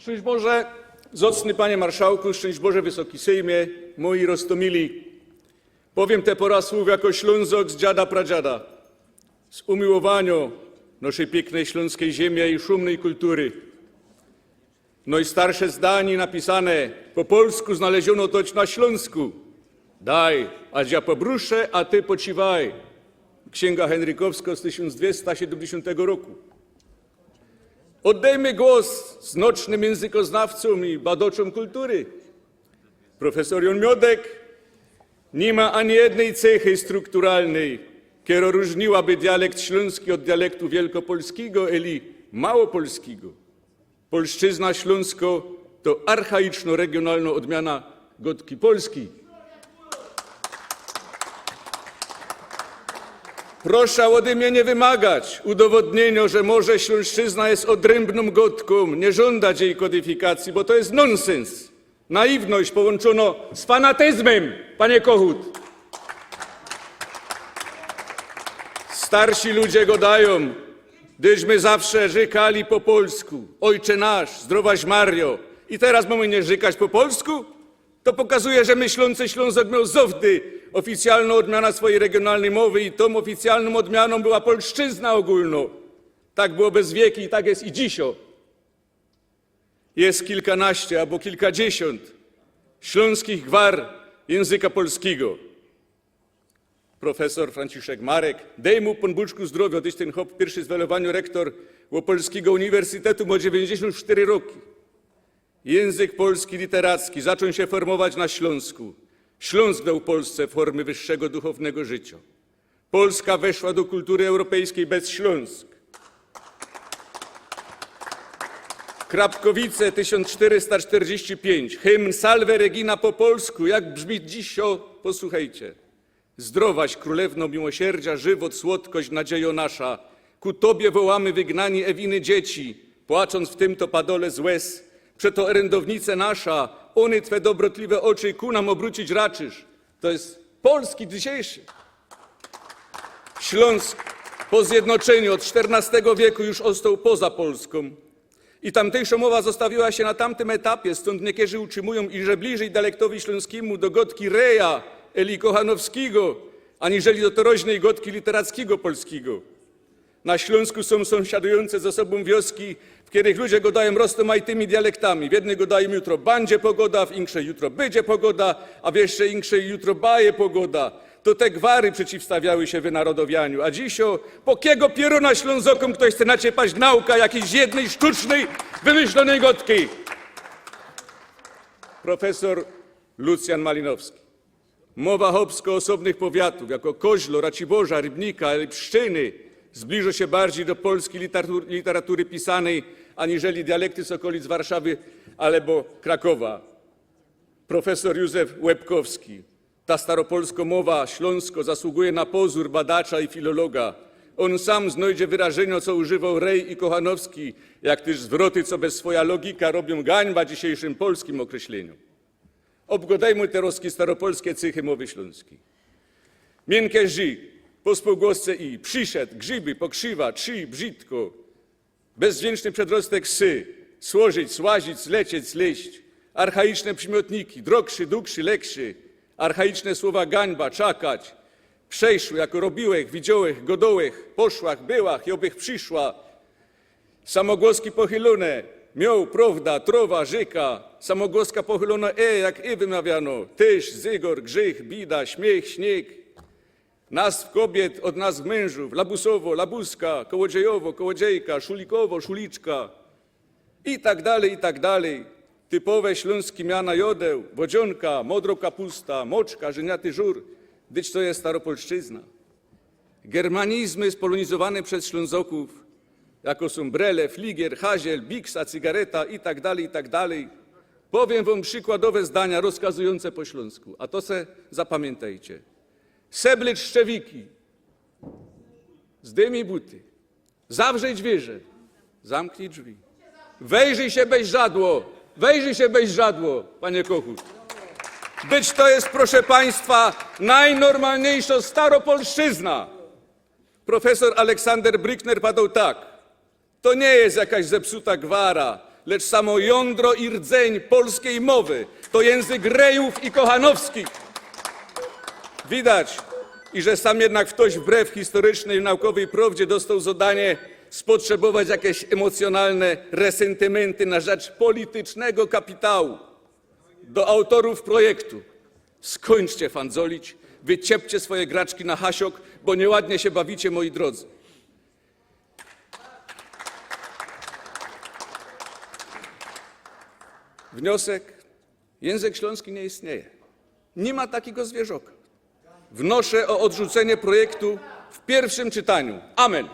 Szczęść Boże, zacny Panie Marszałku, szczęść Boże Wysoki Sejmie, moi roztomili. Powiem te pora słów jako Ślązok z dziada pradziada, z umiłowania naszej pięknej śląskiej ziemi i szumnej kultury. No i starsze zdanie napisane po polsku znaleziono toć na Śląsku. Daj, a ja pobruszę, a ty pociwaj. Księga Henrykowska z 1270 roku. Oddajmy głos znocznym językoznawcom i badaczom kultury. Profesor Jon Miodek nie ma ani jednej cechy strukturalnej, która różniłaby dialekt śląski od dialektu wielkopolskiego eli małopolskiego. Polszczyzna śląsko to archaiczno-regionalna odmiana gotki polskiej. Proszę ode mnie nie wymagać udowodnienia, że może śląszczyzna jest odrębną gotką, nie żądać jej kodyfikacji, bo to jest nonsens. Naiwność połączono z fanatyzmem, panie Kochut. Starsi ludzie go dają, gdyśmy zawsze żykali po polsku. Ojcze nasz, zdrowaś Mario. I teraz mamy nie żykać po polsku? To pokazuje, że myślący Ślązok miał zowdy oficjalną odmianę swojej regionalnej mowy i tą oficjalną odmianą była polszczyzna ogólna. Tak było bez wieki i tak jest i dzisio. Jest kilkanaście albo kilkadziesiąt śląskich gwar języka polskiego. Profesor Franciszek Marek, dej mu pan Buczku zdrowia, tyś ten hop pierwszy zwelowaniu rektor Łopolskiego Uniwersytetu ma 94 roki. Język polski literacki zaczął się formować na Śląsku. Śląsk dał Polsce formy wyższego duchownego życia. Polska weszła do kultury europejskiej bez Śląsk. Krapkowice 1445, hymn Salve Regina po polsku, jak brzmi dziś, o, posłuchajcie. Zdrowaś królewno miłosierdzia, żywot, słodkość, nadziejo nasza. Ku Tobie wołamy wygnani Ewiny dzieci, płacząc w tym to padole z łez. Przeto orędownice nasza, ony Twe dobrotliwe oczy ku nam obrócić raczysz. To jest polski dzisiejszy. Śląsk po zjednoczeniu od XIV wieku już ostał poza Polską. I tamtejsza mowa zostawiła się na tamtym etapie, stąd niektórzy utrzymują, iże bliżej dialektowi śląskiemu do gotki Reja, Eli Kochanowskiego, aniżeli do toroźnej gotki literackiego polskiego. Na Śląsku są sąsiadujące ze sobą wioski, w których ludzie gadają roztomajtymi dialektami. W jednej gadają jutro będzie pogoda, w inkszej jutro będzie pogoda, a w jeszcze inkszej jutro baje pogoda. To te gwary przeciwstawiały się wynarodowianiu. A dziś o po kiego pieruna Ślązokom ktoś chce naciepaść nauka jakiejś jednej sztucznej, wymyślonej gotki. Profesor Lucjan Malinowski. Mowa chopsko osobnych powiatów, jako Koźlo, Raciborza, Rybnika, Pszczyny, zbliża się bardziej do polskiej literatury, literatury pisanej, aniżeli dialekty z okolic Warszawy albo Krakowa. Profesor Józef Łebkowski. Ta staropolska mowa śląsko zasługuje na pozór badacza i filologa. On sam znajdzie wyrażenie, co używał Rej i Kochanowski, jak też zwroty, co bez swoja logika robią gańba dzisiejszym polskim określeniu. Obgodajmy te roski staropolskie cychy mowy śląskiej. Miękkie ży, po spółgłosce i, przyszedł, grzyby, pokrzywa, trzy, brzydko. Bezdźwięczny przedrostek sy, słożyć, słazić, zlecieć, zleść. Archaiczne przymiotniki, drogszy, długszy, lekszy. Archaiczne słowa gańba, czakać. Przejszły, jako robiłech, widziałech, godołech, poszłach, byłach i obych przyszła. Samogłoski pochylone, miał, prawda, trowa, żyka, samogłoska pochylona e, jak i wymawiano, tyż, zygor, grzych, bida, śmiech, śnieg. Nazw kobiet od nazw mężów, labusowo, labuska, kołodziejowo, kołodziejka, szulikowo, szuliczka i tak dalej, i tak dalej. Typowe śląskie miana jodeł, wodzionka, modro kapusta, moczka, żeniaty żur, gdyż to jest staropolszczyzna. Germanizmy spolonizowane przez Ślązoków, jako są brele, fligier, haziel, biksa, cygareta i tak dalej, i tak dalej. Powiem wam przykładowe zdania rozkazujące po śląsku, a to se zapamiętajcie. Seblicz szczewiki, zdejmij buty, zawrzej dźwierze, zamknij drzwi. Wejrzyj się bez żadło, wejrzyj się bez żadło, panie Kochut. Być to jest, proszę państwa, najnormalniejsza staropolszczyzna. Profesor Aleksander Brückner padał tak. To nie jest jakaś zepsuta gwara, lecz samo jądro i rdzeń polskiej mowy to język rejów i kochanowskich. Widać, i że sam jednak ktoś wbrew historycznej i naukowej prawdzie dostał zadanie spotrzebować jakieś emocjonalne resentymenty na rzecz politycznego kapitału. Do autorów projektu. Skończcie fandzolić, wyciepcie swoje graczki na hasiok, bo nieładnie się bawicie, moi drodzy. Wniosek. Język śląski nie istnieje. Nie ma takiego zwierzoka. Wnoszę o odrzucenie projektu w pierwszym czytaniu. Amen.